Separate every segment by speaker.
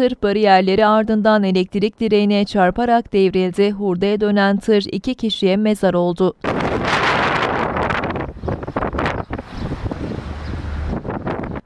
Speaker 1: tır bariyerleri ardından elektrik direğine çarparak devrildi. Hurdaya dönen tır iki kişiye mezar oldu.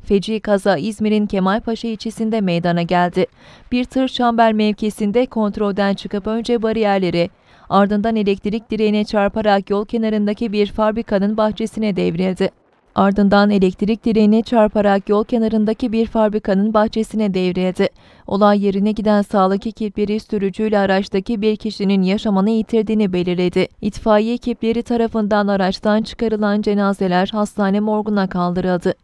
Speaker 1: Feci kaza İzmir'in Kemalpaşa ilçesinde meydana geldi. Bir tır çamber mevkisinde kontrolden çıkıp önce bariyerleri, ardından elektrik direğine çarparak yol kenarındaki bir fabrikanın bahçesine devrildi. Ardından elektrik direğine çarparak yol kenarındaki bir fabrikanın bahçesine devrildi. Olay yerine giden sağlık ekipleri sürücüyle araçtaki bir kişinin yaşamını yitirdiğini belirledi. İtfaiye ekipleri tarafından araçtan çıkarılan cenazeler hastane morguna kaldırıldı.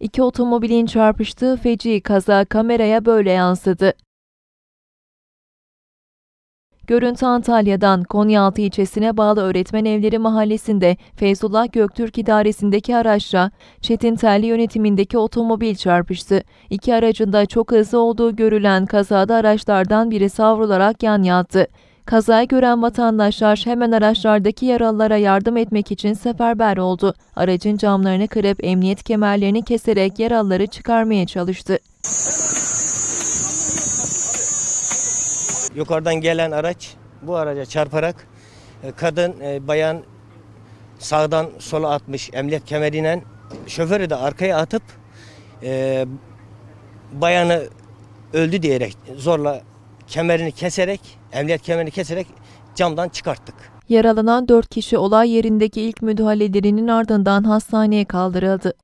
Speaker 1: İki otomobilin çarpıştığı feci kaza kameraya böyle yansıdı. Görüntü Antalya'dan Konyaaltı ilçesine bağlı Öğretmen Evleri Mahallesi'nde Feyzullah Göktürk idaresindeki araçla Çetin Telli yönetimindeki otomobil çarpıştı. İki aracın da çok hızlı olduğu görülen kazada araçlardan biri savrularak yan yattı. Kazayı gören vatandaşlar hemen araçlardaki yaralılara yardım etmek için seferber oldu. Aracın camlarını kırıp emniyet kemerlerini keserek yaralıları çıkarmaya çalıştı.
Speaker 2: Yukarıdan gelen araç bu araca çarparak e, kadın, e, bayan sağdan sola atmış emniyet kemeriyle şoförü de arkaya atıp e, bayanı öldü diyerek zorla kemerini keserek emniyet kemerini keserek camdan çıkarttık.
Speaker 1: Yaralanan 4 kişi olay yerindeki ilk müdahalelerinin ardından hastaneye kaldırıldı.